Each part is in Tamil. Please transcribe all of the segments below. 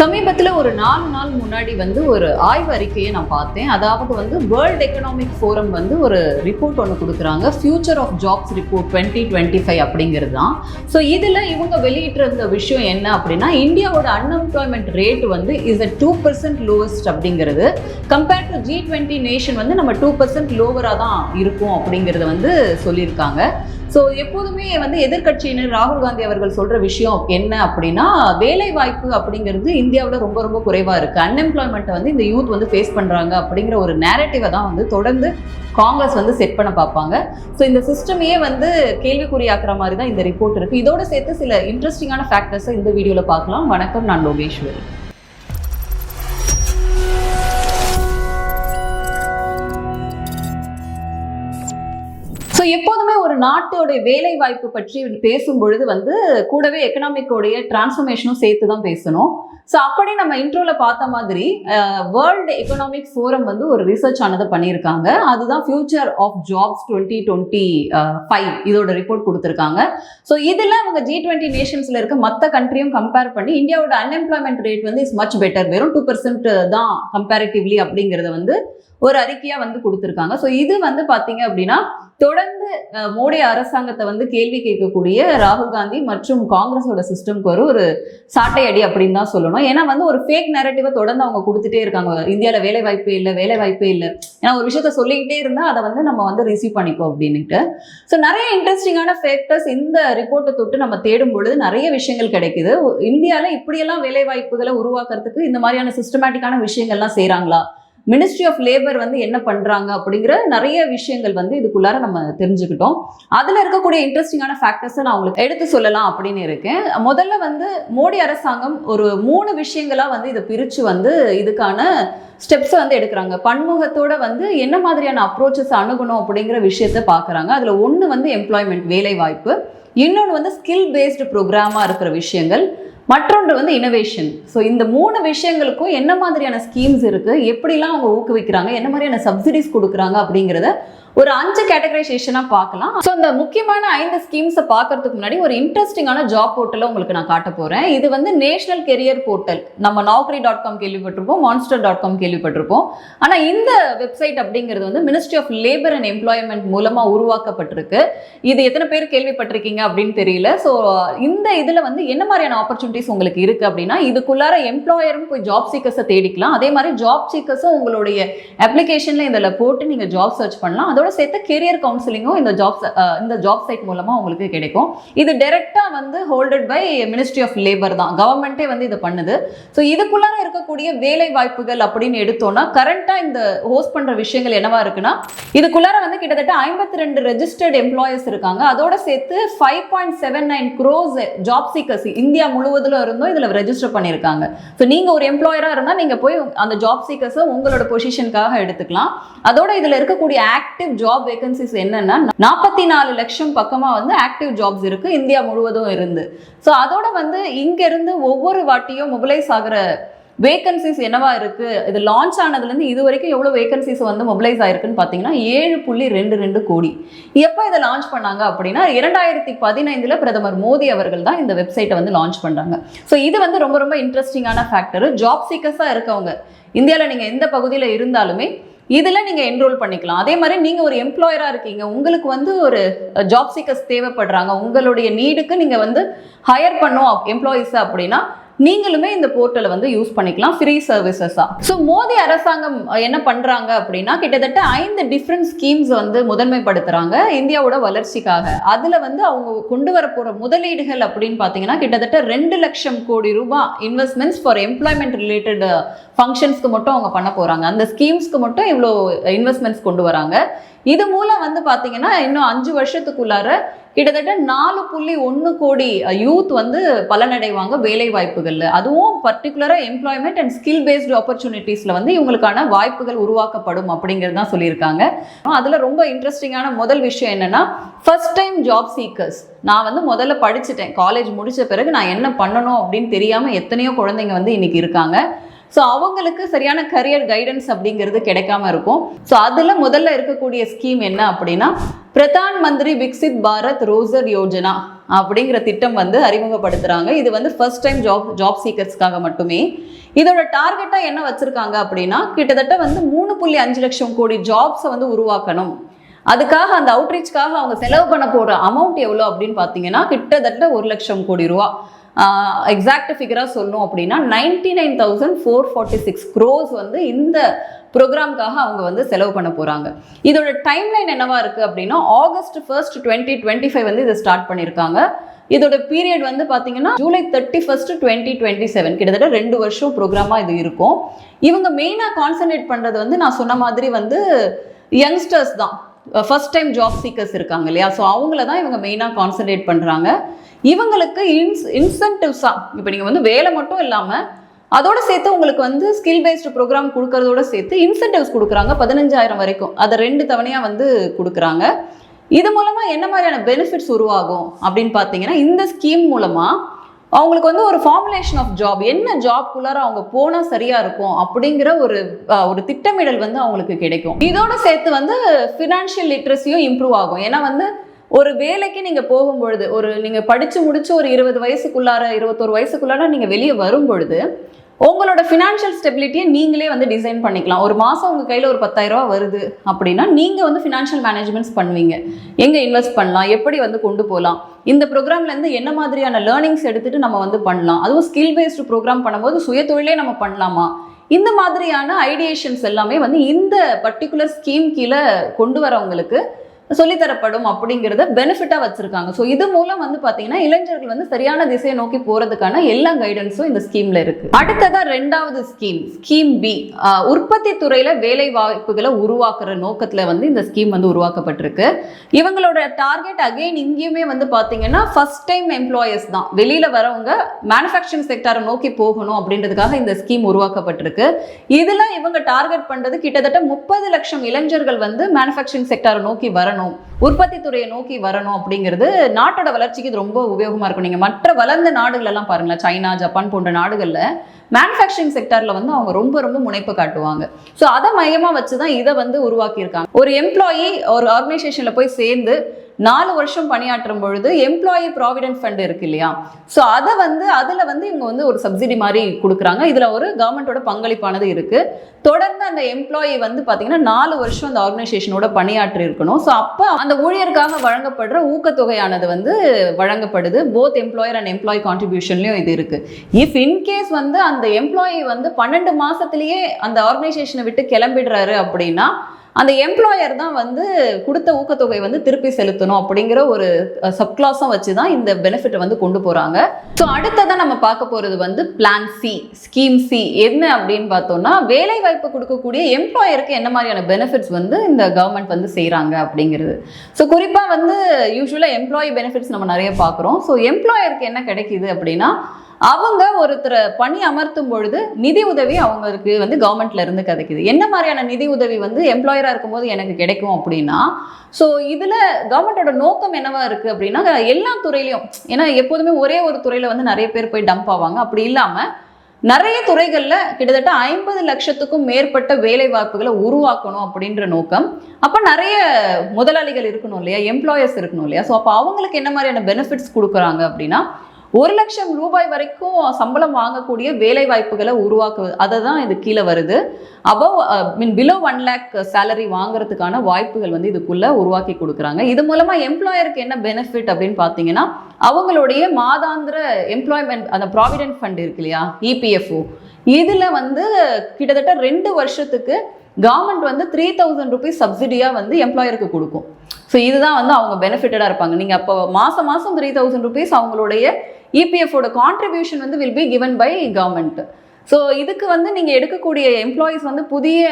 சமீபத்தில் ஒரு நாலு நாள் முன்னாடி வந்து ஒரு ஆய்வு அறிக்கையை நான் பார்த்தேன். அதாவது வந்து வேர்ல்ட் எக்கனாமிக் ஃபோரம் வந்து ஒரு ரிப்போர்ட் ஒன்று கொடுக்குறாங்க. Future of jobs report twenty twenty five அப்படிங்கிறது தான். ஸோ இதில் இவங்க வெளியிட்டிருந்த விஷயம் என்ன அப்படின்னா இந்தியாவோட அன்எம்ப்ளாய்மெண்ட் ரேட் வந்து is a two percent lowest அப்படிங்கிறது. Compared to G twenty nation வந்து நம்ம டூ பர்சன்ட் லோவராக தான் இருக்கும் அப்படிங்கிறத வந்து சொல்லியிருக்காங்க. ஸோ எப்போதுமே வந்து எதிர்க்கட்சியினர் ராகுல் காந்தி அவர்கள் சொல்ற விஷயம் என்ன அப்படின்னா வேலை வாய்ப்பு அப்படிங்கிறது இந்தியாவில் ரொம்ப ரொம்ப குறைவா இருக்கு. அன்எம்ப்ளாய்மெண்ட்டை வந்து இந்த யூத் வந்து ஃபேஸ் பண்றாங்க அப்படிங்கிற ஒரு நேரட்டிவை தான் வந்து தொடர்ந்து காங்கிரஸ் வந்து செட் பண்ண பார்ப்பாங்க. ஸோ இந்த சிஸ்டமையே வந்து கேள்விக்குறியாக்குற மாதிரி தான் இந்த ரிப்போர்ட் இருக்கு. இதோட சேர்த்து சில இன்ட்ரெஸ்டிங்கான ஃபேக்டர்ஸை இந்த வீடியோவில் பார்க்கலாம். வணக்கம் நான் லோகேஸ்வரி. ஸோ எப்போதுமே ஒரு நாட்டோடைய வேலை வாய்ப்பு பற்றி பேசும் பொழுது வந்து கூடவே எக்கனாமிக்கோடைய டிரான்ஸ்ஃபர்மேஷனும் சேர்த்து தான் பேசணும். ஸோ அப்படி நம்ம இன்ட்ரோவில் பார்த்த மாதிரி வேர்ல்டு எக்கனாமிக் ஃபோரம் வந்து ஒரு ரிசர்ச் ஆனதை பண்ணியிருக்காங்க. அதுதான் future of jobs twenty twenty five இதோட ரிப்போர்ட் கொடுத்துருக்காங்க. ஸோ இதில் அவங்க ஜி டுவெண்ட்டி நேஷன்ஸில் இருக்க மற்ற கண்ட்ரியும் கம்பேர் பண்ணி இந்தியாவோட அன்எம்ப்ளாய்மெண்ட் ரேட் வந்து இஸ் மச் பெட்டர் வெறும் டூ பர்சன்ட் தான் கம்பேரிட்டிவ்லி அப்படிங்கிறத வந்து ஒரு அறிக்கையாக வந்து கொடுத்துருக்காங்க. ஸோ இது வந்து பார்த்தீங்க அப்படின்னா தொடர்ந்து மோடி அரசாங்கத்தை வந்து கேள்வி கேட்கக்கூடிய ராகுல் காந்தி மற்றும் காங்கிரஸோட சிஸ்டம்க்கு ஒரு ஒரு சாட்டை அடி அப்படின்னு தான் சொல்லணும். ஏன்னா வந்து ஒரு ஃபேக் நேரட்டிவை தொடர்ந்து அவங்க கொடுத்துட்டே இருக்காங்க. இந்தியாவில் வேலை வாய்ப்பே இல்லை வேலை வாய்ப்பே இல்லை. ஏன்னா ஒரு விஷயத்த சொல்லிக்கிட்டே இருந்தால் அதை வந்து நம்ம வந்து ரிசீவ் பண்ணிக்கோ அப்படின்னுட்டு. ஸோ நிறைய இன்ட்ரெஸ்டிங்கான ஃபேக்டர்ஸ் இந்த ரிப்போர்ட்டை தொட்டு நம்ம தேடும் பொழுது நிறைய விஷயங்கள் கிடைக்குது. இந்தியாவில் இப்படியெல்லாம் வேலை வாய்ப்புகளை உருவாக்குறதுக்கு இந்த மாதிரியான சிஸ்டமேட்டிக்கான விஷயங்கள்லாம் செய்கிறாங்களா மினிஸ்ட்ரி ஆஃப் லேபர் வந்து என்ன பண்ணுறாங்க அப்படிங்கிற நிறைய விஷயங்கள் வந்து இதுக்குள்ளார நம்ம தெரிஞ்சுக்கிட்டோம். அதில் இருக்கக்கூடிய இன்ட்ரெஸ்டிங்கான ஃபேக்டர்ஸை நான் உங்களுக்கு எடுத்து சொல்லலாம் அப்படின்னு இருக்கேன். முதல்ல வந்து மோடி அரசாங்கம் ஒரு மூணு விஷயங்களாக வந்து இதை பிரித்து வந்து இதுக்கான ஸ்டெப்ஸை வந்து எடுக்கிறாங்க. பன்முகத்தோட வந்து என்ன மாதிரியான அப்ரோச்சஸ் அணுகணும் அப்படிங்கிற விஷயத்த பார்க்குறாங்க. அதில் ஒன்று வந்து எம்ப்ளாய்மெண்ட் வேலை வாய்ப்பு இன்னொன்று வந்து ஸ்கில் பேஸ்டு ப்ரோக்ராமாக இருக்கிற விஷயங்கள் மற்றொன்று வந்து இனோவேஷன் ஸோ இந்த மூணு விஷயங்களுக்கும் என்ன மாதிரியான ஸ்கீம்ஸ் இருக்குது எப்படிலாம் அவங்க ஊக்குவிக்கிறாங்க? என்ன மாதிரியான சப்சிடிஸ் கொடுக்குறாங்க? அப்படிங்கிறத ஒரு அஞ்சு கேட்டகரைசேஷனாக பார்க்கலாம். ஸோ அந்த முக்கியமான ஐந்து ஸ்கீம்ஸை பார்க்கறதுக்கு முன்னாடி ஒரு இன்ட்ரெஸ்டிங்கான ஜாப் போர்ட்டலை உங்களுக்கு நான் காட்ட போகிறேன் இது வந்து நேஷனல் கெரியர் போர்ட்டல் நம்ம நௌக்கரி டாட் காம் கேள்விப்பட்டிருப்போம் மான்ஸ்டர் டாட் காம் கேள்விப்பட்டிருப்போம். ஆனால் இந்த வெப்சைட் அப்படிங்கிறது வந்து ministry of labour and employment மூலமாக உருவாக்கப்பட்டிருக்கு. இது எத்தனை பேர் கேள்விப்பட்டிருக்கீங்க அப்படின்னு தெரியல. ஸோ இந்த இதில் வந்து என்ன மாதிரியான ஆப்பர்ச்சுனிட்டிஸ் உங்களுக்கு இருக்குது அப்படின்னா இதுக்குள்ளார எம்ப்ளாயரும் போய் ஜாப் சீக்கர்ஸை தேடிக்கலாம். அதே மாதிரி ஜாப் சீக்கர்ஸும் உங்களுடைய அப்ளிகேஷனில் இதில் போட்டு நீங்கள் ஜாப் சர்ச் பண்ணலாம். அதோட சேர்த்து கெரியர் கவுன்சிலிங்கும் இந்த ஜாப் இந்த ஜாப் சைட் மூலமாக உங்களுக்கு கிடைக்கும். இது டைரெக்டாக வந்து holded by ministry of labour தான். கவர்மெண்ட்டே வந்து இதை பண்ணுது. ஸோ இதுக்குள்ளார இருக்கக்கூடிய வேலை வாய்ப்புகள் அப்படின்னு எடுத்தோம்னா கரண்ட்டாக இந்த ஹோஸ்ட் பண்ணுற விஷயங்கள் என்னவா இருக்குன்னா இதுக்குள்ளார வந்து கிட்டத்தட்ட ஐம்பத்தி ரெண்டு ரெஜிஸ்டர்ட் எம்ப்ளாயர்ஸ் இருக்காங்க. அதோட சேர்த்து five point seven nine crore job seekers India முழுவதும் இருந்தும் இதில் ரெஜிஸ்டர் பண்ணியிருக்காங்க. ஸோ நீங்கள் ஒரு எம்ப்ளாயராக இருந்தால் நீங்கள் போய் அந்த ஜாப் சீக்கர்ஸை உங்களோட பொசிஷனுக்காக எடுத்துக்கலாம். அதோட இதில் இருக்கக்கூடிய ஆக்டிவ் ஜாப் வேகன்சிஸ் என்னன்னா நாற்பத்தி நாலு லட்சம் பக்கமாக வந்து ஆக்டிவ் ஜாப்ஸ் இருக்கு இந்தியா முழுவதும் இருந்து. ஸோ அதோட வந்து இங்கேருந்து ஒவ்வொரு வாட்டியும் மொபிலைஸ் ஆகிற வேகன்சிஸ் என்னவா இருக்கு இது லான்ச் ஆனதுலேருந்து இது வரைக்கும் எவ்வளோ வேகன்சிஸ் வந்து மொபிலைஸ் ஆயிருக்குன்னு பார்த்தீங்கன்னா ஏழு புள்ளி ரெண்டு ரெண்டு கோடி. எப்போ இதை லான்ச் பண்ணாங்க அப்படின்னா இரண்டாயிரத்தி பதினைந்தில் பிரதமர் மோடி அவர்கள் தான் இந்த வெப்சைட்டை வந்து லான்ச் பண்ணுறாங்க ஸோ இது வந்து ரொம்ப ரொம்ப இன்ட்ரெஸ்டிங்கான ஃபேக்டர் ஜாப் சீக்கர்ஸாக இருக்கவங்க இந்தியாவில் நீங்கள் எந்த பகுதியில் இருந்தாலுமே இதில் நீங்கள் என்ரோல் பண்ணிக்கலாம். அதே மாதிரி நீங்கள் ஒரு எம்ப்ளாயராக இருக்கீங்க. உங்களுக்கு வந்து ஒரு ஜாப் சீக்கர்ஸ் தேவைப்படுறாங்க. உங்களுடைய நீடுக்கு நீங்கள் வந்து ஹையர் பண்ணும் எம்ப்ளாயீஸ் அப்படின்னா நீங்களுமே இந்த போர்ட்டலை வந்து யூஸ் பண்ணிக்கலாம் ஃப்ரீ சர்வீசஸாக ஸோ மோடி அரசாங்கம் என்ன பண்ணுறாங்க அப்படின்னா கிட்டத்தட்ட ஐந்து டிஃப்ரெண்ட் ஸ்கீம்ஸ் வந்து முதன்மைப்படுத்துகிறாங்க இந்தியாவோட வளர்ச்சிக்காக. அதில் வந்து அவங்க கொண்டு வர போகிற முதலீடுகள் அப்படின்னு பார்த்தீங்கன்னா கிட்டத்தட்ட ரெண்டு லட்சம் கோடி ரூபாய் இன்வெஸ்ட்மெண்ட்ஸ் ஃபார் எம்ப்ளாய்மெண்ட் ரிலேட்டட் ஃபங்க்ஷன்ஸ்க்கு மட்டும் அவங்க பண்ண போகிறாங்க அந்த ஸ்கீம்ஸ்க்கு மட்டும் இவ்வளோ இன்வெஸ்ட்மெண்ட்ஸ் கொண்டு வராங்க. இது மூலம் வந்து பார்த்தீங்கன்னா இன்னும் அஞ்சு வருஷத்துக்குள்ளார கிட்டத்தட்ட நாலு புள்ளி ஒன்று கோடி யூத் வந்து பலனடைவாங்க வேலை வாய்ப்புகளில். அதுவும் பர்டிகுலராக எம்ப்ளாய்மெண்ட் அண்ட் ஸ்கில் பேஸ்டு ஆப்பர்ச்சுனிட்டிஸில் வந்து இவங்களுக்கான வாய்ப்புகள் உருவாக்கப்படும் அப்படிங்கிறது தான் சொல்லியிருக்காங்க. அதில் ரொம்ப இன்ட்ரெஸ்டிங்கான முதல் விஷயம் என்னென்னா ஃபர்ஸ்ட் டைம் ஜாப் சீக்கர்ஸ் நான் வந்து முதல்ல படிச்சுட்டேன். காலேஜ் முடித்த பிறகு நான் என்ன பண்ணணும் அப்படின்னு தெரியாமல் எத்தனையோ குழந்தைங்க வந்து இன்றைக்கி இருக்காங்க. ஸோ அவங்களுக்கு சரியான கரியர் கைடன்ஸ் அப்படிங்கிறது கிடைக்காம இருக்கும். ஸோ அதில் முதல்ல இருக்கக்கூடிய ஸ்கீம் என்ன அப்படின்னா பிரதான் மந்திரி விக்சித் பாரத் ரோசர் யோஜனா அப்படிங்கிற திட்டம் வந்து அறிமுகப்படுத்துறாங்க. இது வந்து ஃபர்ஸ்ட் டைம் ஜாப் ஜாப் சீக்கர்ஸ்க்காக மட்டுமே. இதோட டார்கெட்டாக என்ன வச்சுருக்காங்க அப்படின்னா கிட்டத்தட்ட வந்து மூணு புள்ளி அஞ்சு லட்சம் கோடி ஜாப்ஸை வந்து உருவாக்கணும். அதுக்காக அந்த அவுட்ரீச்க்காக அவங்க செலவு பண்ண போகிற அமௌண்ட் எவ்வளோ அப்படின்னு பார்த்தீங்கன்னா கிட்டத்தட்ட ஒரு லட்சம் கோடி ரூபா. எக்ஸாக்ட் ஃபிகராக சொல்லணும் அப்படின்னா ninety nine thousand four forty six crore வந்து இந்த ப்ரோக்ராம்காக அவங்க வந்து செலவு பண்ண போகிறாங்க இதோட டைம்லைன் என்னவா இருக்குது அப்படின்னா August first twenty twenty five வந்து இதை ஸ்டார்ட் பண்ணியிருக்காங்க இதோட பீரியட் வந்து பார்த்தீங்கன்னா July thirty first twenty twenty seven கிட்டத்தட்ட ரெண்டு வருஷம் ப்ரோக்ராமாக இது இருக்கும். இவங்க மெயினாக கான்சென்ட்ரேட் பண்ணுறது வந்து நான் சொன்ன மாதிரி வந்து யங்ஸ்டர்ஸ் தான். ஃபர்ஸ்ட் டைம் ஜாப் சீக்கர்ஸ் இருக்காங்க இல்லையா? ஸோ அவங்கள தான் இவங்க மெயினாக கான்சென்ட்ரேட் பண்ணுறாங்க இவங்களுக்கு இன்ஸ் இன்சென்டிவ்ஸாக இப்போ நீங்கள் வந்து வேலை மட்டும் இல்லாமல் அதோட சேர்த்து உங்களுக்கு வந்து ஸ்கில் பேஸ்டு ப்ரோக்ராம் கொடுக்கறதோட சேர்த்து இன்சென்டிவ்ஸ் கொடுக்குறாங்க பதினஞ்சாயிரம் வரைக்கும். அதை ரெண்டு தவணையாக வந்து கொடுக்குறாங்க. இது மூலமாக என்ன மாதிரியான பெனிஃபிட்ஸ் உருவாகும் அப்படின்னு பார்த்தீங்கன்னா இந்த ஸ்கீம் மூலமாக அவங்களுக்கு வந்து ஒரு ஃபார்முலேஷன் ஆஃப் ஜாப் என்ன ஜாப்குள்ளார அவங்க போனால் சரியாக இருக்கும் அப்படிங்கிற ஒரு ஒரு திட்டமிடல் வந்து அவங்களுக்கு கிடைக்கும். இதோட சேர்த்து வந்து ஃபினான்ஷியல் லிட்ரஸியும் இம்ப்ரூவ் ஆகும். ஏன்னா வந்து ஒரு வேலைக்கு நீங்க போகும்பொழுது ஒரு நீங்க படிச்சு முடிச்சு ஒரு இருபது வயசுக்குள்ளார இருபத்தொரு வயசுக்குள்ளார நீங்க வெளியே வரும் பொழுது உங்களோட ஃபினான்ஷியல் ஸ்டெபிலிட்டியை நீங்களே வந்து டிசைன் பண்ணிக்கலாம். ஒரு மாதம் உங்கள் கையில் ஒரு பத்தாயிரம் ரூபா வருது அப்படின்னா நீங்கள் வந்து ஃபினான்ஷியல் மேனேஜ்மெண்ட்ஸ் பண்ணுவீங்க. எங்கே இன்வெஸ்ட் பண்ணலாம்? எப்படி வந்து கொண்டு போகலாம் இந்த ப்ரோக்ராம்லேருந்து என்ன மாதிரியான லேர்னிங்ஸ் எடுத்துகிட்டு நம்ம வந்து பண்ணலாம்? அதுவும் ஸ்கில் பேஸ்டு ப்ரோக்ராம் பண்ணும்போது சுயதொழிலே நம்ம பண்ணலாமா? இந்த மாதிரியான ஐடியேஷன்ஸ் எல்லாமே வந்து இந்த பர்டிகுலர் ஸ்கீம் கீழே கொண்டு வரவங்களுக்கு சொல்லித்தரப்படும் அப்படிங்கிறத பெனிஃபிட்டாக வச்சுருக்காங்க. ஸோ இது மூலம் வந்து பார்த்தீங்கன்னா இளைஞர்கள் வந்து சரியான திசையை நோக்கி போகிறதுக்கான எல்லா கைடன்ஸும் இந்த ஸ்கீமில் இருக்குது அடுத்ததாக ரெண்டாவது ஸ்கீம் ஸ்கீம் பி உற்பத்தி துறையில் வேலை வாய்ப்புகளை உருவாக்குற நோக்கத்தில் வந்து இந்த ஸ்கீம் வந்து உருவாக்கப்பட்டிருக்கு. இவங்களோட டார்கெட் அகைன் இங்கேயுமே வந்து பார்த்தீங்கன்னா ஃபர்ஸ்ட் டைம் எம்ப்ளாயர்ஸ் தான். வெளியில் வரவங்க மேனுஃபேக்சரிங் செக்டாரை நோக்கி போகணும் அப்படின்றதுக்காக இந்த ஸ்கீம் உருவாக்கப்பட்டிருக்கு. இதில் இவங்க டார்கெட் பண்ணுறது கிட்டத்தட்ட முப்பது லட்சம் இளைஞர்கள் வந்து மேனுஃபேக்சரிங் செக்டாரை நோக்கி வரணும். உற்பத்தி துறையை நோக்கி வரணும் அப்படிங்கிறது நாட்டோட வளர்ச்சிக்கு இது ரொம்ப உபயோகமாக இருக்கும். நீங்கள் மற்ற வளர்ந்த நாடுகள் எல்லாம் பாருங்களேன். சைனா ஜப்பான் போன்ற நாடுகளில் மேனுஃபேக்சரிங் செக்டரில் வந்து அவங்க ரொம்ப ரொம்ப முனைப்பு காட்டுவாங்க. ஸோ அதை மையமாக வச்சு தான் இதை வந்து உருவாக்கியிருக்காங்க. ஒரு எம்ப்ளாயி ஒரு ஆர்கனைசேஷனில் போய் சேர்ந்து நாலு வருஷம் பணியாற்றும் பொழுது எம்ப்ளாயி ப்ராவிடென்ட் ஃபண்ட் இருக்கு இல்லையா? ஸோ அதை வந்து அதில் வந்து இவங்க வந்து ஒரு சப்சிடி மாதிரி கொடுக்குறாங்க. இதில் ஒரு கவர்மெண்ட்டோட பங்களிப்பானது இருக்குது தொடர்ந்து அந்த எம்ப்ளாயி வந்து பார்த்தீங்கன்னா நாலு வருஷம் அந்த ஆர்கனைசேஷனோட பணியாற்றி இருக்கணும். ஸோ அப்போ அந்த ஊழியருக்காக வழங்கப்படுற ஊக்கத்தொகையானது வந்து வழங்கப்படுது. போத் எம்ப்ளாயர் அண்ட் எம்ப்ளாயி கான்ட்ரிபியூஷன்லையும் இது இருக்குது இஃப் இன்கேஸ் வந்து அந்த எம்ப்ளாயி வந்து பன்னெண்டு மாதத்துலேயே அந்த ஆர்கனைசேஷனை விட்டு கிளம்பிடுறாரு அப்படின்னா அந்த எம்ப்ளாயர் தான் வந்து கொடுத்த ஊக்கத்தொகை வந்து திருப்பி செலுத்தணும் அப்படிங்கிற ஒரு சப்கிளாஸும் வச்சு தான் இந்த பெனிஃபிட்டை வந்து கொண்டு போகிறாங்க ஸோ அடுத்ததான் நம்ம பார்க்க போகிறது வந்து பிளான் சி ஸ்கீம் சி என்ன அப்படின்னு பார்த்தோம்னா வேலை வாய்ப்பு கொடுக்கக்கூடிய எம்ப்ளாயருக்கு என்ன மாதிரியான பெனிஃபிட்ஸ் வந்து இந்த கவர்மெண்ட் வந்து செய்கிறாங்க அப்படிங்கிறது. ஸோ குறிப்பாக வந்து யூஸ்வலாக எம்ப்ளாயி பெனிஃபிட்ஸ் நம்ம நிறைய பார்க்குறோம். ஸோ எம்ப்ளாயருக்கு என்ன கிடைக்கிது அப்படின்னா அவங்க ஒருத்தரை பணி அமர்த்தும் பொழுது நிதி உதவி அவங்களுக்கு வந்து கவர்மெண்ட்ல இருந்து கிடைக்குது. என்ன மாதிரியான நிதி உதவி வந்து எம்ப்ளாயராக இருக்கும்போது எனக்கு கிடைக்கும் அப்படின்னா ஸோ இதில் கவர்மெண்ட்டோட நோக்கம் என்னவா இருக்குது அப்படின்னா எல்லா துறையிலையும் ஏன்னா எப்போதுமே ஒரே ஒரு துறையில் வந்து நிறைய பேர் போய் டம்ப் ஆவாங்க. அப்படி இல்லாமல் நிறைய துறைகளில் கிட்டத்தட்ட ஐம்பது லட்சத்துக்கும் மேற்பட்ட வேலை வாய்ப்புகளை உருவாக்கணும் அப்படின்ற நோக்கம். அப்போ நிறைய முதலாளிகள் இருக்கணும் இல்லையா? எம்ப்ளாயர்ஸ் இருக்கணும் இல்லையா? ஸோ அப்போ அவங்களுக்கு என்ன மாதிரியான பெனிஃபிட்ஸ் கொடுக்குறாங்க அப்படின்னா ஒரு லட்சம் ரூபாய் வரைக்கும் சம்பளம் வாங்கக்கூடிய வேலை வாய்ப்புகளை உருவாக்குவது அதை தான் இது கீழே வருது. Above mean below one lakh salary வாங்குறதுக்கான வாய்ப்புகள் வந்து இதுக்குள்ளே உருவாக்கி கொடுக்குறாங்க. இது மூலமாக எம்ப்ளாயருக்கு என்ன பெனிஃபிட் அப்படின்னு பார்த்தீங்கன்னா அவங்களுடைய மாதாந்திர எம்ப்ளாய்மெண்ட் அந்த ப்ராவிடென்ட் ஃபண்ட் இருக்கு இல்லையா இபிஎஃப்ஓ இதில் வந்து கிட்டத்தட்ட ரெண்டு வருஷத்துக்கு கவர்மெண்ட் வந்து த்ரீ தௌசண்ட் ருபீஸ் சப்சிடியாக வந்து எம்ப்ளாயருக்கு கொடுக்கும். ஸோ இதுதான் வந்து அவங்க பெனிஃபிட்டடாக இருப்பாங்க. நீங்கள் அப்போ மாதம் மாதம் த்ரீ தௌசண்ட் ருபீஸ் அவங்களுடைய இபிஎஃபோட கான்ட்ரிபியூஷன் வந்து will be given by government so இதுக்கு வந்து நீங்கள் எடுக்கக்கூடிய எம்ப்ளாயீஸ் வந்து புதிய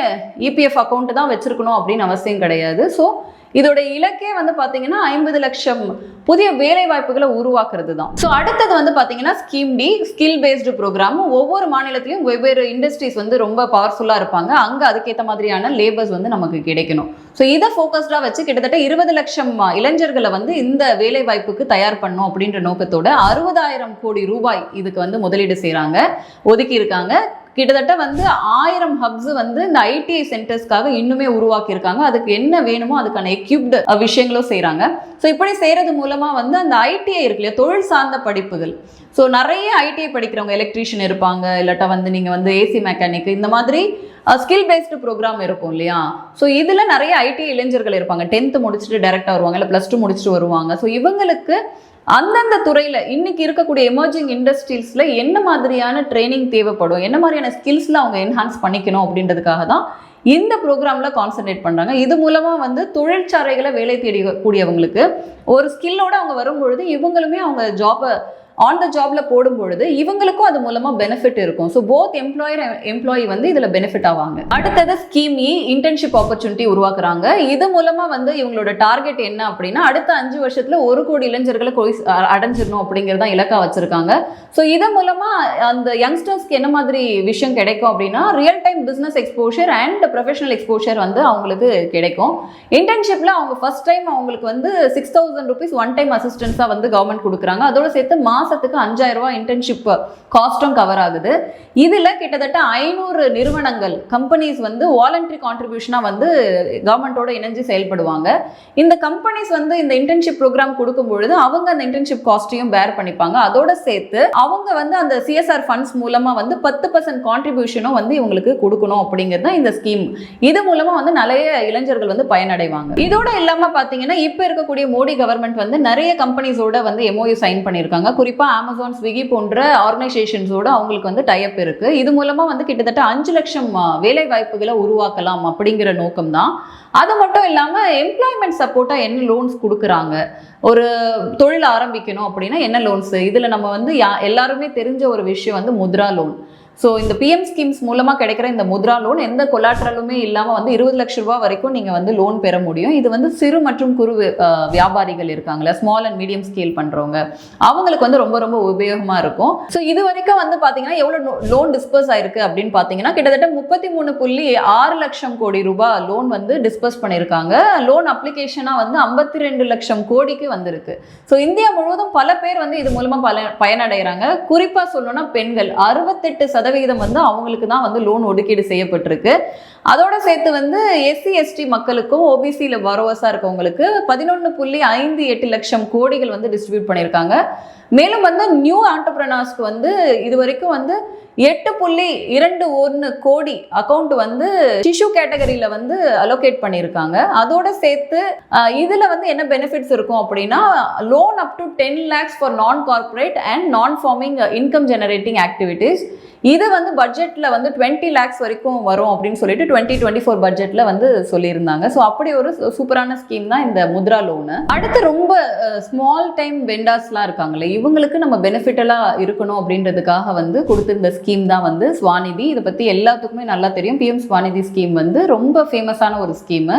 இபிஎஃப் அக்கௌண்ட்டு தான் வச்சுருக்கணும் அப்படின்னு அவசியம் கிடையாது. ஸோ இதோட இலக்கே வந்து பார்த்தீங்கன்னா ஐம்பது லட்சம் புதிய வேலை வாய்ப்புகளை உருவாக்குறது தான் ஸோ அடுத்தது வந்து பார்த்தீங்கன்னா scheme the skill based programme ஒவ்வொரு மாநிலத்திலையும் வெவ்வேறு இண்டஸ்ட்ரீஸ் வந்து ரொம்ப பவர்ஃபுல்லாக இருப்பாங்க. அங்கே அதுக்கேற்ற மாதிரியான லேபர்ஸ் வந்து நமக்கு கிடைக்கணும். ஸோ இதை ஃபோக்கஸ்டாக வச்சு கிட்டத்தட்ட இருபது லட்சம் இளைஞர்களை வந்து இந்த வேலை வாய்ப்புக்கு தயார் பண்ணும் அப்படின்ற நோக்கத்தோட அறுபதாயிரம் கோடி ரூபாய் இதுக்கு வந்து முதலீடு செய்கிறாங்க ஒதுக்கி இருக்காங்க கிட்டத்தட்ட வந்து ஆயிரம் ஹப்ஸ் வந்து இந்த ஐடிஐ சென்டர்ஸ்க்காக இன்னுமே உருவாக்கியிருக்காங்க. அதுக்கு என்ன வேணுமோ அதுக்கான எக்யூப்டு விஷயங்களும் செய்கிறாங்க ஸோ இப்படி செய்கிறது மூலமாக வந்து அந்த ஐடிஐ இருக்கு இல்லையா? தொழில் சார்ந்த படிப்புகள். ஸோ நிறைய ஐடிஐ படிக்கிறவங்க எலக்ட்ரீஷியன் இருப்பாங்க. இல்லாட்டா வந்து நீங்கள் வந்து ஏசி மெக்கானிக் இந்த மாதிரி ஸ்கில் பேஸ்டு ப்ரோக்ராம் இருக்கும் இல்லையா? ஸோ இதில் நிறைய ஐடி இளைஞர்கள் இருப்பாங்க. டென்த்து முடிச்சுட்டு டேரெக்டாக வருவாங்க. இல்லை ப்ளஸ் டூ முடிச்சுட்டு வருவாங்க. ஸோ இவங்களுக்கு அந்தந்த துறையில் இன்னைக்கு இருக்கக்கூடிய எமர்ஜிங் இண்டஸ்ட்ரீஸில் என்ன மாதிரியான ட்ரைனிங் தேவைப்படும்? என்ன மாதிரியான ஸ்கில்ஸில் அவங்க என்ஹான்ஸ் பண்ணிக்கணும் அப்படின்றதுக்காக தான் இந்த ப்ரோக்ராமில் கான்சன்ட்ரேட் பண்ணுறாங்க இது மூலமாக வந்து தொழிற்சாலைகளை வேலை தேடி கூடியவங்களுக்கு ஒரு ஸ்கில்லோடு அவங்க வரும்பொழுது இவங்களுமே அவங்க ஜாபை ஆன் த ஜாப்ல போடும் பொழுது இவங்களுக்கும் அது மூலமா பெனிஃபிட் இருக்கும். ஸோ போத் எம்ப்ளாயர் எம்ப்ளாயி வந்து இதுல பெனிஃபிட் ஆவாங்க. அடுத்தது ஸ்கீம் இ இன்டர்ன்ஷிப் ஆப்பர்ச்சுனிட்டி உருவாக்குறாங்க. இது மூலமா வந்து இவங்களோட டார்கெட் என்ன அப்படின்னா அடுத்த அஞ்சு வருஷத்துல ஒரு கோடி இளைஞர்களை அடைஞ்சிடணும் அடைஞ்சிடணும் தான் இலக்கா வச்சிருக்காங்க. ஸோ இது மூலமா அந்த யங்ஸ்டர்ஸ்க்கு என்ன மாதிரி விஷயம் கிடைக்கும் அப்படின்னா real time business exposure and professional exposure வந்து அவங்களுக்கு கிடைக்கும். இன்டர்ன்ஷிப்ல அவங்க ஃபர்ஸ்ட் டைம் அவங்களுக்கு வந்து six thousand rupees one time அசிஸ்டன்ஸாக வந்து கவர்மெண்ட் கொடுக்குறாங்க. அதோட சேர்த்து மாதத்துக்கு அஞ்சாயிரம் ரூபா இன்டர்ன்ஷிப் காஸ்ட்டும் கவர் ஆகுது. இதுல கிட்டத்தட்ட ஐநூறு நிறுவனங்கள் கம்பெனிஸ் வந்து வாலண்டரி கான்ட்ரிபியூஷனாக வந்து கவர்மெண்ட்டோட இணைஞ்சு செயல்படுவாங்க. இந்த கம்பெனிஸ் வந்து இந்த இன்டர்ன்ஷிப் ப்ரோக்ராம் கொடுக்கும் பொழுது அவங்க அந்த இன்டர்ன்ஷிப் காஸ்ட்டையும் பேர் பண்ணிப்பாங்க. அதோட சேர்த்து அவங்க வந்து அந்த சிஎஸ்ஆர் ஃபண்ட்ஸ் மூலமா வந்து பத்து பர்சன்ட் கான்ட்ரிபியூஷனும் வந்து இவங்களுக்கு கொடுக்கணும் அப்படிங்கிறது தான் இந்த ஸ்கீம் இது மூலமா வந்து நிறைய இளைஞர்கள் வந்து பயனடைவாங்க. இதோட இல்லாம பாத்தீங்கன்னா இப்ப இருக்கக்கூடிய மோடி கவர்மெண்ட் வந்து நிறைய கம்பெனிஸோட வந்து எம்ஓயு சைன் பண்ணியிருக்காங்க. குறிப்பாக அமேசான் ஸ்விக்கி போன்ற ஆர்கனைசேஷன்ஸோட அவங்களுக்கு வந்து டைப் இருக்கு. இது மூலமா வந்து கிட்டத்தட்ட அஞ்சு லட்சம் வேலைவாய்ப்புகளை வேலை வாய்ப்புகளை உருவாக்கலாம் அப்படிங்கிற நோக்கம் தான். அது மட்டும் இல்லாம எம்ப்ளாய்மெண்ட் சப்போர்ட்டா என்ன லோன்ஸ் கொடுக்குறாங்க? ஒரு தொழில் ஆரம்பிக்கணும் அப்படின்னா என்ன லோன்ஸ் இதுல நம்ம வந்து யா- எல்லாருமே தெரிஞ்ச ஒரு விஷயம் வந்து முத்ரா லோன் ஸோ இந்த பிஎம் ஸ்கீம்ஸ் மூலமாக கிடைக்கிற இந்த முத்ரா லோன் எந்த கொலாட்ரலுமே இல்லாமல் வந்து இருபது லட்ச ரூபா வரைக்கும் நீங்கள் வந்து லோன் பெற முடியும். இது வந்து சிறு மற்றும் குறு வியாபாரிகள் இருக்காங்களா ஸ்மால் அண்ட் மீடியம் ஸ்கேல் பண்ணுறவங்க அவங்களுக்கு வந்து ரொம்ப ரொம்ப உபயோகமாக இருக்கும். ஸோ இது வரைக்கும் வந்து பார்த்தீங்கன்னா எவ்வளோ லோன் டிஸ்பர்ஸ் ஆயிருக்கு அப்படின்னு பார்த்தீங்கன்னா கிட்டத்தட்ட முப்பத்தி மூணு புள்ளி ஆறு லட்சம் கோடி ரூபாய் லோன் வந்து டிஸ்பர்ஸ் பண்ணியிருக்காங்க லோன் அப்ளிகேஷனாக வந்து ஐம்பத்தி ரெண்டு லட்சம் கோடிக்கு வந்திருக்கு. ஸோ இந்தியா முழுவதும் பல பேர் வந்து இது மூலமாக பல பயனடைகிறாங்க. குறிப்பாக சொல்லணும்னா பெண்கள் அறுபத்தெட்டு சதவிகிதம் வந்து அவங்களுக்கு தான் வந்து லோன் ஒதுக்கீடு செய்யப்பட்டிருக்கு. அதோட சேர்த்து வந்து எஸ்சி எஸ்டி மக்களுக்கும் ஓபிசியில் பரோவஸாக இருக்கவங்களுக்கு பதினொன்று புள்ளி ஐந்து எட்டு லட்சம் கோடிகள் வந்து டிஸ்ட்ரிபியூட் பண்ணியிருக்காங்க. மேலும் வந்து நியூ ஆண்டர்பிரனர்ஸ்க்கு வந்து இது வரைக்கும் வந்து எட்டு புள்ளி இரண்டு ஒன்று கோடி அக்கௌண்ட் வந்து டிஷ்யூ கேட்டகரியில வந்து அலோகேட் பண்ணியிருக்காங்க. அதோட சேர்த்து இதில் இதுல வந்து என்ன பெனிஃபிட்ஸ் இருக்கும் அப்படின்னா loan up to ten lakhs for non corporate and non farming income generating activities இது வந்து பட்ஜெட்டில் வந்து டுவெண்ட்டி லேக்ஸ் வரைக்கும் வரும் அப்படின்னு சொல்லிட்டு டுவெண்ட்டி டுவெண்ட்டி ஃபோர் பட்ஜெட்டில் வந்து சொல்லியிருந்தாங்க. ஸோ அப்படி ஒரு சூப்பரான ஸ்கீம் தான் இந்த முத்ரா லோனு அடுத்து ரொம்ப ஸ்மால் டைம் வெண்டாஸ்லாம் இருக்காங்களே இவங்களுக்கு நம்ம பெனிஃபிட்டலாக இருக்கணும் அப்படின்றதுக்காக வந்து கொடுத்துருந்த ஸ்கீம் தான் வந்து ஸ்வாநிதி இதை பற்றி எல்லாத்துக்குமே நல்லா தெரியும். பிஎம் ஸ்வாநிதி ஸ்கீம் வந்து ரொம்ப ஃபேமஸான ஒரு ஸ்கீமு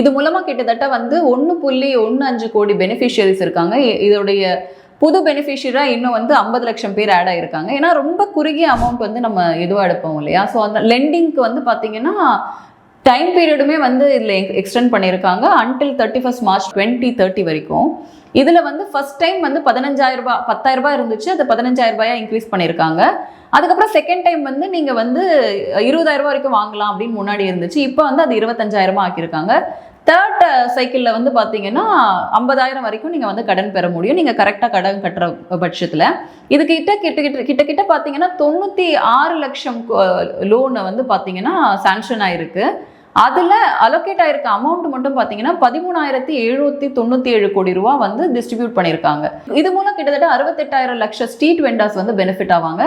இது மூலமாக கிட்டத்தட்ட வந்து ஒன்று புள்ளி ஒன்று அஞ்சு கோடி பெனிஃபிஷியரிஸ் இருக்காங்க. இதோடைய புது பெனிஃபிஷியராக இன்னும் வந்து ஐம்பது லட்சம் பேர் ஆட் ஆகிருக்காங்க ஏன்னா ரொம்ப குறுகிய அமௌண்ட் வந்து நம்ம இதுவாக எடுப்போம் இல்லையா? ஸோ அந்த லெண்டிங்க்கு வந்து பார்த்தீங்கன்னா டைம் பீரியடுமே வந்து இதில் எக்ஸ்டெண்ட் பண்ணியிருக்காங்க. Until thirty first March twenty thirty வரைக்கும். இதில் வந்து ஃபர்ஸ்ட் டைம் வந்து பதினஞ்சாயிரம் ரூபாய் பத்தாயிரம் ரூபாய் இருந்துச்சு. அது பதினஞ்சாயரரூபாயா இன்க்ரீஸ் பண்ணியிருக்காங்க. அதுக்கப்புறம் செகண்ட் டைம் வந்து நீங்கள் வந்து இருபதாயிரம் வரைக்கும் வாங்கலாம் அப்படின்னு முன்னாடி இருந்துச்சு. இப்போ வந்து அது இருபத்தஞ்சாயிரமா ஆக்கியிருக்காங்க. தேர்ட் சைக்கிளில் uh, வந்து பார்த்தீங்கன்னா ஐம்பதாயிரம் வரைக்கும் நீங்கள் வந்து கடன் பெற முடியும். நீங்கள் கரெக்டாக கடன் கட்டுற பட்சத்தில். இது கிட்ட கிட்ட கிட்ட கிட்ட கிட்ட பார்த்தீங்கன்னா தொண்ணூற்றி ஆறு லட்சம் லோனை வந்து பார்த்தீங்கன்னா சாங்ஷன் ஆகிருக்கு அதில் அலோகேட் ஆயிருக்க அமௌண்ட் மட்டும் பார்த்தீங்கன்னா பதிமூணாயிரத்தி எழுநூத்தி தொண்ணூற்றி ஏழு கோடி ரூபா வந்து டிஸ்ட்ரிபியூட் பண்ணியிருக்காங்க இது மூலம் கிட்டத்தட்ட அறுபத்தெட்டாயிரம் லட்சம் ஸ்ட்ரீட் வெண்டாஸ் வந்து பெனிஃபிட் ஆவாங்க.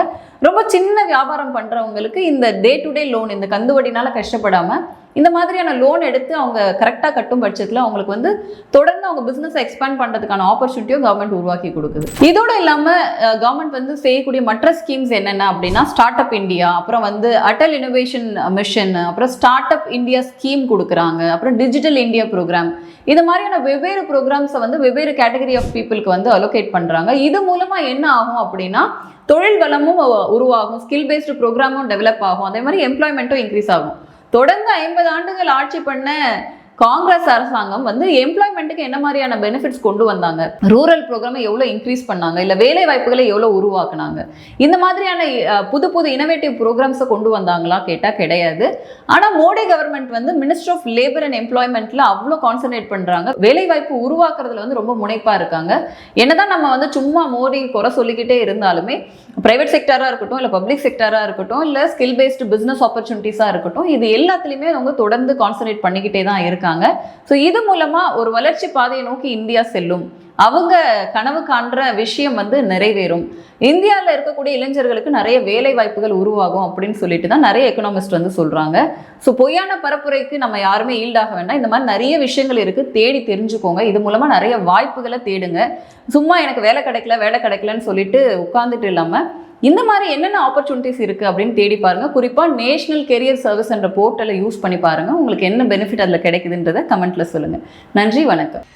ரொம்ப சின்ன வியாபாரம் பண்ணுறவங்களுக்கு இந்த டே டு டே லோன் இந்த கந்துவடினால் கஷ்டப்படாமல் இந்த மாதிரியான லோன் எடுத்து அவங்க கரெக்டாக கட்டும் பட்சத்தில் அவங்களுக்கு வந்து தொடர்ந்து அவங்க பிஸ்னஸை எக்ஸ்பேண்ட் பண்ணுறதுக்கான ஆப்பர்ச்சுனிட்டியும் கவர்மெண்ட் உருவாக்கி கொடுக்குது. இதோட இல்லாமல் கவர்மெண்ட் வந்து செய்யக்கூடிய மற்ற ஸ்கீம்ஸ் என்னென்ன அப்படின்னா ஸ்டார்ட் அப் இந்தியா அப்புறம் வந்து அட்டல் இனோவேஷன் மிஷன் அப்புறம் ஸ்டார்ட் அப் இந்தியா ஸ்கீம் கொடுக்குறாங்க அப்புறம் டிஜிட்டல் இந்தியா ப்ரோக்ராம் இது மாதிரியான வெவ்வேறு ப்ரோக்ராம்ஸை வந்து வெவ்வேறு கேட்டகரி ஆஃப் பீப்புளுக்கு வந்து அலோகேட் பண்ணுறாங்க இது மூலமாக என்ன ஆகும் அப்படின்னா தொழில் வளமும் உருவாகும் ஸ்கில் பேஸ்டு ப்ரோக்ராமும் டெவலப் ஆகும். அதே மாதிரி எம்ப்ளாய்மெண்ட்டும் இன்க்ரீஸ் ஆகும். தொடர்ந்து ஐம்பது ஆண்டுகள் ஆட்சி பண்ண காங்கிரஸ் அரசாங்கம் வந்து எம்ப்ளாய்மெண்ட்டுக்கு என்ன மாதிரியான பெனிஃபிட்ஸ் கொண்டு வந்தாங்க? ரூரல் ப்ரோக்ராமை எவ்வளோ இன்க்ரீஸ் பண்ணாங்க? இல்லை வேலை வாய்ப்புகளை எவ்வளோ உருவாக்குனாங்க? இந்த மாதிரியான புது புது இனோவேட்டிவ் ப்ரோக்ராம்ஸை கொண்டு வந்தாங்களா கேட்டால் கிடையாது. ஆனால் மோடி கவர்மெண்ட் வந்து மினிஸ்டர் ஆஃப் லேபர் அண்ட் எம்ப்ளாய்மெண்ட்ல அவ்வளோ கான்சென்ட்ரேட் பண்ணுறாங்க வேலை வாய்ப்பு உருவாக்குறதுல வந்து ரொம்ப முனைப்பாக இருக்காங்க. என்னதான் நம்ம வந்து சும்மா மோடி குறை சொல்லிக்கிட்டே இருந்தாலுமே பிரைவேட் செக்டாராக இருக்கட்டும் இல்லை பப்ளிக் செக்டாராக இருக்கட்டும் இல்லை ஸ்கில் பேஸ்டு பிஸ்னஸ் ஆப்பர்ச்சுனிட்டிஸாக இருக்கட்டும் இது எல்லாத்துலேயுமே அவங்க தொடர்ந்து கான்சன்ட்ரேட் பண்ணிக்கிட்டே தான் இருக்காங்க. ஸோ இது மூலமாக ஒரு வளர்ச்சி பாதையை நோக்கி இந்தியா செல்லும். அவங்க கனவு காண்ற விஷயம் வந்து நிறைவேறும். இந்தியாவில் இருக்கக்கூடிய இளைஞர்களுக்கு நிறைய வேலை வாய்ப்புகள் உருவாகும் அப்படின்னு சொல்லிட்டு தான் நிறைய எக்கனாமிஸ்ட் வந்து சொல்கிறாங்க ஸோ பொய்யான பரப்புரைக்கு நம்ம யாருமே ஈல்டாக வேண்டாம். இந்த மாதிரி நிறைய விஷயங்கள் இருக்குது தேடி தெரிஞ்சுக்கோங்க. இது மூலமாக நிறைய வாய்ப்புகளை தேடுங்க. சும்மா எனக்கு வேலை கிடைக்கல வேலை கிடைக்கலன்னு சொல்லிட்டு உட்காந்துட்டு இல்லாமல் இந்த மாதிரி என்னென்ன ஆப்பர்ச்சுனிட்டிஸ் இருக்குது அப்படின்னு தேடி பாருங்க. குறிப்பாக நேஷனல் கெரியர் சர்வீஸ் என்ற போர்ட்டலை யூஸ் பண்ணி பாருங்க. உங்களுக்கு என்ன பெனிஃபிட் அதில் கிடைக்குதுன்றதை கமெண்ட்ல சொல்லுங்க. நன்றி வணக்கம்.